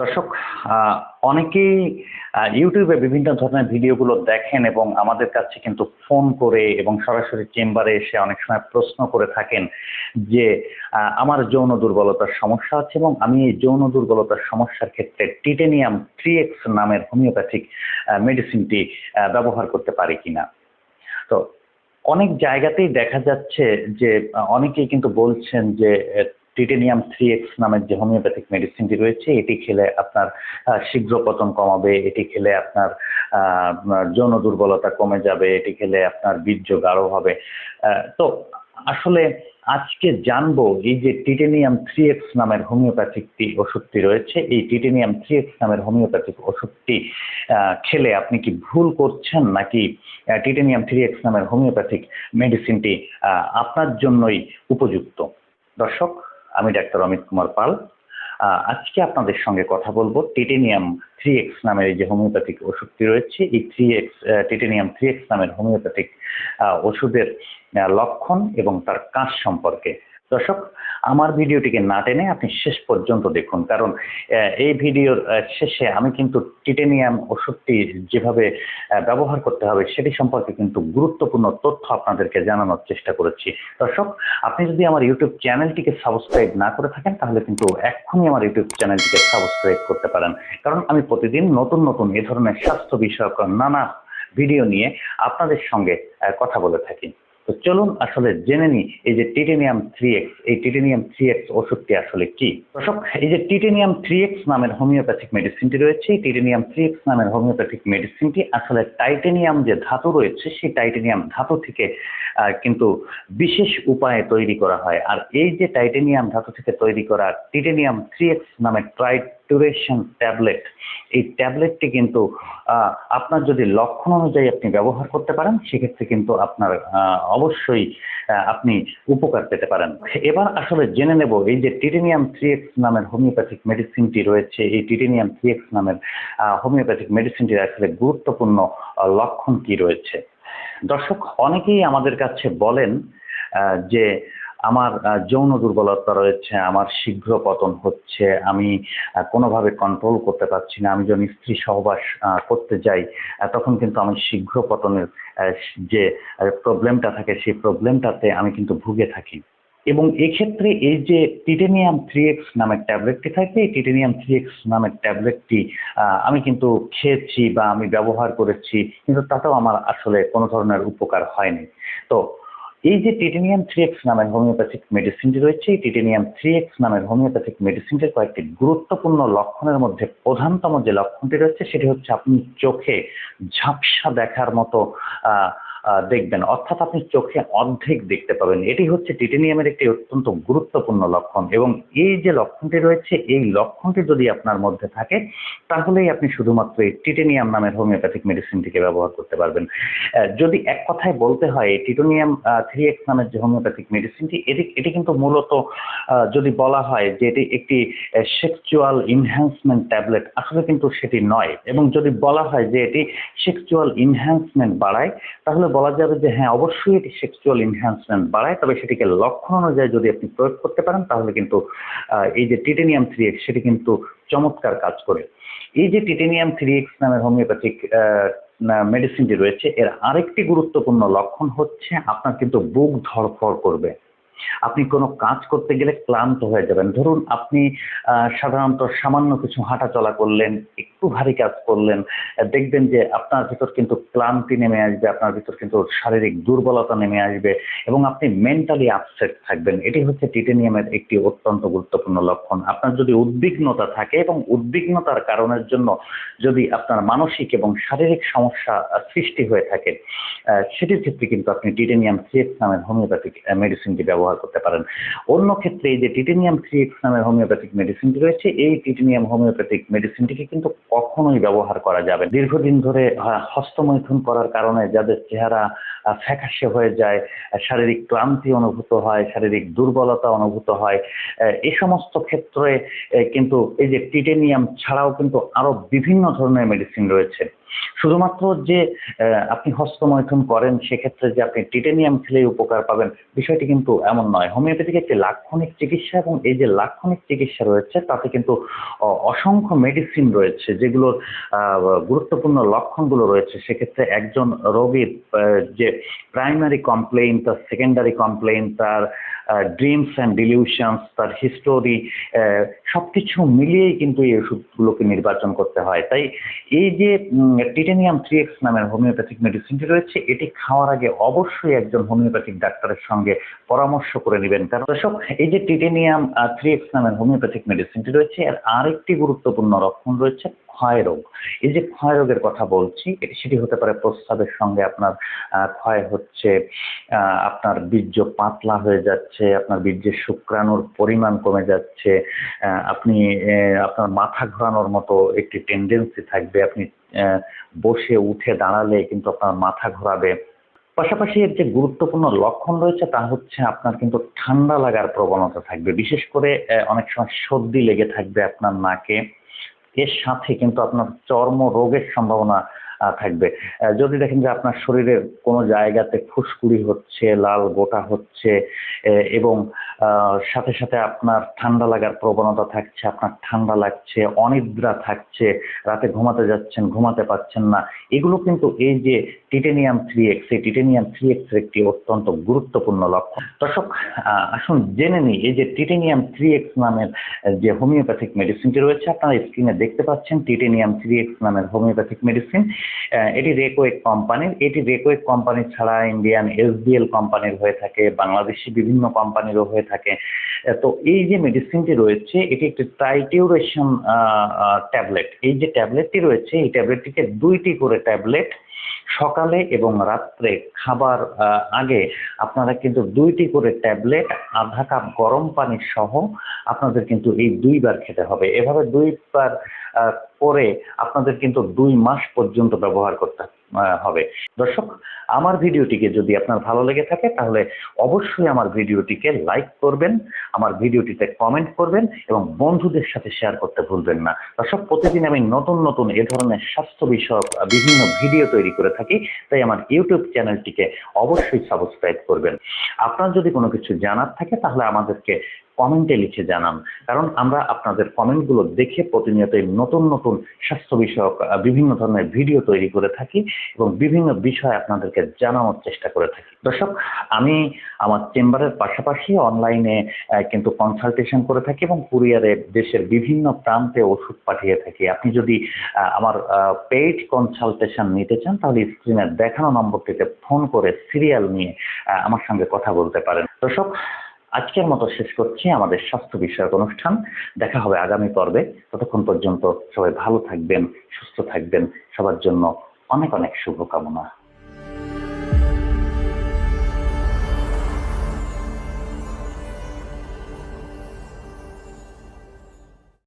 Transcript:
দর্শক অনেকেই ইউটিউবে বিভিন্ন ধরনের ভিডিওগুলো দেখেন এবং আমাদের কাছে কিন্তু ফোন করে এবং সরাসরি চেম্বারে এসে অনেক সময় প্রশ্ন করে থাকেন যে আমার যৌন দুর্বলতার সমস্যা আছে এবং আমি এই যৌন দুর্বলতার সমস্যার ক্ষেত্রে টিটেনিয়াম থ্রি এক্স নামের হোমিওপ্যাথিক মেডিসিনটি ব্যবহার করতে পারি কিনা। তো অনেক জায়গাতেই দেখা যাচ্ছে যে অনেকেই কিন্তু বলছেন যে টিটেনিয়াম থ্রি এক্স নামের যে হোমিওপ্যাথিক মেডিসিনটি রয়েছে, এটি খেলে আপনার শীঘ্র পতন কমাবে, এটি খেলে আপনার যৌন দুর্বলতা কমে যাবে, এটি খেলে আপনার বীর্য গাঢ় হবে। তো আসলে আজকে জানব এই যে টিটেনিয়াম থ্রি এক্স নামের হোমিওপ্যাথিকটি ওষুধটি রয়েছে, এই টিটেনিয়াম থ্রি এক্স নামের হোমিওপ্যাথিক ওষুধটি খেলে আপনি কি ভুল করছেন নাকি টিটেনিয়াম থ্রি এক্স নামের হোমিওপ্যাথিক মেডিসিনটি আপনার জন্যই উপযুক্ত? দর্শক আমি ডাক্তার অমিত কুমার পাল। আজকে আপনাদের সঙ্গে কথা বলব টিটেনিয়াম থ্রি এক্স নামের এই যে হোমিওপ্যাথিক ওষুধটি রয়েছে। এই three X titanium three X নামের হোমিওপ্যাথিক ওষুধের লক্ষণ এবং তার কাজ সম্পর্কে। দর্শক, আমার ভিডিওটিকে না টেনে আপনি শেষ পর্যন্ত দেখুন। কারণ এই ভিডিওর শেষে আমি কিন্তু টিটেনিয়াম ওষুধটি যেভাবে ব্যবহার করতে হবে সেটি সম্পর্কে কিন্তু গুরুত্বপূর্ণ তথ্য আপনাদেরকে জানানোর চেষ্টা করেছি। দর্শক, আপনি যদি আমার ইউটিউব চ্যানেলটিকে সাবস্ক্রাইব না করে থাকেন, তাহলে কিন্তু এক্ষুনি আমার ইউটিউব চ্যানেলটিকে সাবস্ক্রাইব করতে পারেন। কারণ, আমি প্রতিদিন নতুন নতুন এ ধরনের স্বাস্থ্য বিষয়ক নানা ভিডিও নিয়ে আপনাদের সঙ্গে কথা বলে থাকি। তো চলুন আসলে জেনে নিই, এই যে টিটেনিয়াম থ্রি এক্স এই টিটেনিয়াম থ্রি এক্স ওষুধটি আসলে কি? দর্শক, এই যে টিটেনিয়াম থ্রি এক্স নামের হোমিওপ্যাথিক মেডিসিনটি রয়েছে টিটেনিয়াম থ্রি এক্স নামের হোমিওপ্যাথিক মেডিসিনটি আসলে টাইটেনিয়াম যে ধাতু রয়েছে, সেই টাইটেনিয়াম ধাতু থেকে কিন্তু বিশেষ উপায়ে তৈরি করা হয়। আর এই যে টাইটেনিয়াম ধাতু থেকে তৈরি করা টিটেনিয়াম থ্রি এক্স নামের ট্রাইটুরেশন ট্যাবলেট এই ট্যাবলেটটি কিন্তু আপনার যদি লক্ষণ অনুযায়ী আপনি ব্যবহার করতে পারেন, সেক্ষেত্রে কিন্তু আপনার অবশ্যই আপনি উপকার পেতে পারেন। এবার আসলে জেনে নেব, এই যে টিটেনিয়াম থ্রি এক্স নামের হোমিওপ্যাথিক মেডিসিনটি রয়েছে, এই টিটেনিয়াম থ্রি এক্স নামের হোমিওপ্যাথিক মেডিসিনটির আসলে গুরুত্বপূর্ণ লক্ষণ কি রয়েছে? দর্শক, অনেকেই আমাদের কাছে বলেন যে আমার যৌন দুর্বলতা রয়েছে, আমার শীঘ্র পতন হচ্ছে, আমি কোনোভাবে কন্ট্রোল করতে পারছি না, আমি যখন স্ত্রী সহবাস করতে যাই তখন কিন্তু আমি শীঘ্র পতনের যে প্রবলেমটা থাকে, সেই প্রবলেমটাতে আমি কিন্তু ভুগে থাকি। এবং এক্ষেত্রে এই যে টিটেনিয়াম থ্রি এক্স নামের ট্যাবলেটটি থাকে, এই টিটেনিয়াম থ্রি এক্স নামের ট্যাবলেটটি আমি কিন্তু খেয়েছি বা আমি ব্যবহার করেছি, কিন্তু তাতেও আমার আসলে কোনো ধরনের উপকার হয়নি। তো এই যে টিটেনিয়াম থ্রি এক্স নামের হোমিওপ্যাথিক মেডিসিনটি রয়েছে, এই টিটেনিয়াম থ্রি এক্স নামের হোমিওপ্যাথিক মেডিসিনটির কয়েকটি গুরুত্বপূর্ণ লক্ষণের মধ্যে প্রধানতম যে লক্ষণটি রয়েছে, সেটি হচ্ছে আপনি চোখে ঝাপসা দেখার মতো দেখবেন। অর্থাৎ আপনি চোখে অর্ধেক দেখতে পাবেন। এটি হচ্ছে টিটেনিয়ামের একটি অত্যন্ত গুরুত্বপূর্ণ লক্ষণ এবং এই যে লক্ষণটি রয়েছে, এই লক্ষণটি যদি আপনার মধ্যে থাকে, তাহলেই আপনি শুধুমাত্র এই টিটেনিয়াম নামের হোমিওপ্যাথিক মেডিসিনটিকে ব্যবহার করতে পারবেন। যদি এক কথায় বলতে হয় টিটোনিয়াম থ্রি এক্স নামের যে হোমিওপ্যাথিক মেডিসিনটি, এটি এটি কিন্তু মূলত যদি বলা হয় যে এটি একটি সেক্সুয়াল ইনহ্যান্সমেন্ট ট্যাবলেট আসলে কিন্তু সেটি নয়। এবং যদি বলা হয় যে এটি সেক্সুয়াল ইনহ্যান্সমেন্ট বাড়ায়, তাহলে বলা যাবে যে হ্যাঁ অবশ্যই এটি সেক্সুয়াল এনহ্যান্সমেন্ট বাড়ায়, তবে সেটিকে লক্ষণ অনুযায়ী যদি আপনি প্রয়োগ করতে পারেন, তাহলে কিন্তু এই যে টিটেনিয়াম থ্রি এক্স সেটি কিন্তু চমৎকার কাজ করে। এই যে টিটেনিয়াম থ্রি এক্স নামের হোমিওপ্যাথিক মেডিসিনটি রয়েছে, এর আরেকটি গুরুত্বপূর্ণ লক্ষণ হচ্ছে আপনার কিন্তু বুক ধরফর করবে। আপনি কোনো কাজ করতে গেলে ক্লান্ত হয়ে যাবেন। ধরুন আপনি সাধারণত সামান্য কিছু হাঁটা চলা করলেন, একটু ভারী কাজ করলেন দেখবেন যে আপনার ভিতর কিন্তু ক্লান্তি নেমে আসবে, আপনার ভিতর কিন্তু শারীরিক দুর্বলতা নেমে আসবে এবং আপনি মেন্টালি আপসেট থাকবেন। এটি হচ্ছে টিটেনিয়ামের একটি অত্যন্ত গুরুত্বপূর্ণ লক্ষণ। আপনার যদি উদ্বিগ্নতা থাকে এবং উদ্বিগ্নতার কারণের জন্য যদি আপনার মানসিক এবং শারীরিক সমস্যা সৃষ্টি হয়ে থাকে সেটির ক্ষেত্রে কিন্তু আপনি টিটেনিয়াম এক্স নামের হোমিওপ্যাথিক মেডিসিনটি ব্যবহার করতে পারেন। অন্য ক্ষেত্রে এই যে টিটেনিয়াম থ্রি এক্স নামের হোমিওপ্যাথিক মেডিসিনটি রয়েছে, এই টিটেনিয়াম হোমিওপ্যাথিক মেডিসিনটিকে কিন্তু কখনোই ব্যবহার করা যাবে দীর্ঘদিন ধরে হস্তমৈথুন করার কারণে যাদের চেহারা ফ্যাকাশে হয়ে যায়, শারীরিক ক্লান্তি অনুভূত হয়, শারীরিক দুর্বলতা অনুভূত হয় এ সমস্ত ক্ষেত্রে কিন্তু এই যে টিটেনিয়াম ছাড়াও কিন্তু আরও বিভিন্ন ধরনের মেডিসিন রয়েছে। শুধুমাত্র যে আপনি হস্তমৈথুন করেন, সেক্ষেত্রে যে আপনি টিটেনিয়াম খেলেই উপকার পাবেন, বিষয়টি কিন্তু এমন নয়। হোমিওপ্যাথিক একটি লাক্ষণিক চিকিৎসা এবং এই যে লাক্ষণিক চিকিৎসা রয়েছে, তাতে কিন্তু অসংখ্য মেডিসিন রয়েছে, যেগুলোর গুরুত্বপূর্ণ লক্ষণগুলো রয়েছে। সেক্ষেত্রে একজন রোগীর যে প্রাইমারি কমপ্লেইন তার সেকেন্ডারি কমপ্লেইন তার ড্রিমস অ্যান্ড ডিলিউশনস তার হিস্টোরি সব কিছু মিলিয়েই কিন্তু এই ওষুধগুলোকে নির্বাচন করতে হয়। তাই এই যে টিটেনিয়াম থ্রি এক্স নামের হোমিওপ্যাথিক মেডিসিনটি রয়েছে, এটি খাওয়ার আগে অবশ্যই একজন হোমিওপ্যাথিক ডাক্তারের সঙ্গে পরামর্শ করে নেবেন। কারণ দর্শক, এই যে টিটেনিয়াম থ্রি এক্স নামের হোমিওপ্যাথিক মেডিসিনটি রয়েছে, এর আরেকটি গুরুত্বপূর্ণ লক্ষণ রয়েছে ক্ষয় রোগ। এই যে ক্ষয় রোগের কথা বলছি সেটি হতে পারে প্রস্রাবের সঙ্গে আপনার ক্ষয় হচ্ছে আপনার বীর্য পাতলা হয়ে যাচ্ছে, আপনার বীর্যের শুক্রাণুর পরিমাণ কমে যাচ্ছে আপনি আপনার মাথা ঘোরানোর মতো একটি টেন্ডেন্সি থাকবে, আপনি বসে উঠে দাঁড়ালে কিন্তু আপনার মাথা ঘোরাবে। পাশাপাশি এর যে গুরুত্বপূর্ণ লক্ষণ রয়েছে, তা হচ্ছে আপনার কিন্তু ঠান্ডা লাগার প্রবণতা থাকবে। বিশেষ করে অনেক সময় সর্দি লেগে থাকবে আপনার নাকে। এর সাথে কিন্তু আপনার চর্ম রোগের সম্ভাবনা থাকবে। যদি দেখেন যে আপনার শরীরের কোনো জায়গাতে ফুসকুড়ি হচ্ছে, লাল গোটা হচ্ছে এবং সাথে সাথে আপনার ঠান্ডা লাগার প্রবণতা থাকছে, আপনার ঠান্ডা লাগছে, অনিদ্রা থাকছে, রাতে ঘুমাতে যাচ্ছেন, ঘুমাতে পারছেন না, এগুলো কিন্তু এই যে টিটেনিয়াম থ্রি এক্স, এই টিটেনিয়াম থ্রি এক্স একটি অত্যন্ত গুরুত্বপূর্ণ লক্ষণ। দর্শক আসুন জেনে নিই, এই যে টিটেনিয়াম থ্রি এক্স নামের যে হোমিওপ্যাথিক মেডিসিনটি রয়েছে, আপনারা স্ক্রিনে দেখতে পাচ্ছেন, টিটেনিয়াম থ্রি এক্স নামের হোমিওপ্যাথিক মেডিসিন। এটি রেকোয়েক কোম্পানির এটি রেকোয়েক কোম্পানি ছাড়া ইন্ডিয়ান এসডিএল কোম্পানির হয়ে থাকে, বাংলাদেশি বিভিন্ন কোম্পানিরও হয়ে থাকে। তো এই যে মেডিসিনটি রয়েছে, এটি একটি ট্রাইটিউরেশন ট্যাবলেট এই যে ট্যাবলেটটি রয়েছে, এই ট্যাবলেটটিকে দুইটি করে ট্যাবলেট সকালে এবং রাত্রে খাবার আগে আপনারা কিন্তু দুইটি করে ট্যাবলেট আধা কাপ গরম পানি সহ আপনাদের কিন্তু এই দুইবার খেতে হবে। এভাবে দুইবার পরে আপনাদের কিন্তু দুই মাস পর্যন্ত ব্যবহার করতে আহ, হবে। দর্শক, আমার ভিডিওটিকে যদি আপনার ভালো লেগে থাকে, তাহলে অবশ্যই আমার ভিডিওটিকে লাইক করবেন, আমার ভিডিওটিতে কমেন্ট করবেন এবং বন্ধুদের সাথে শেয়ার করতে ভুলবেন না। দর্শক, প্রতিদিন আমি নতুন নতুন এ ধরনের স্বাস্থ্য বিষয়ক বিভিন্ন ভিডিও তৈরি করে থাকি, তাই আমার ইউটিউব চ্যানেলটিকে অবশ্যই সাবস্ক্রাইব করবেন। আপনার যদি কোনো কিছু জানার থাকে, তাহলে আমাদেরকে কমেন্টে লিখে জানান। কারণ আমরা আপনাদের কমেন্টগুলো দেখে প্রতিনিয়ত নতুন নতুন স্বাস্থ্য বিষয়ক বিভিন্ন ধরনের ভিডিও তৈরি করে থাকি এবং বিভিন্ন বিষয় আপনাদেরকে জানানোর চেষ্টা করে থাকি। দর্শক, আমি আমার চেম্বারের পাশাপাশি অনলাইনে কিন্তু কনসালটেশন করে থাকি এবং কুরিয়ারে দেশের বিভিন্ন প্রান্তে ওষুধ পাঠিয়ে থাকি। আপনি যদি আমার পেইড কনসালটেশন নিতে চান, তাহলে স্ক্রিনে দেখানো নম্বরটিতে ফোন করে সিরিয়াল নিয়ে আমার সঙ্গে কথা বলতে পারেন। দর্শক আজকের মতো শেষ করছি আমাদের স্বাস্থ্য বিষয়ক অনুষ্ঠান। দেখা হবে আগামী পর্বে। ততক্ষণ পর্যন্ত সবাই ভালো থাকবেন, সুস্থ থাকবেন। সবার জন্য অনেক অনেক শুভকামনা।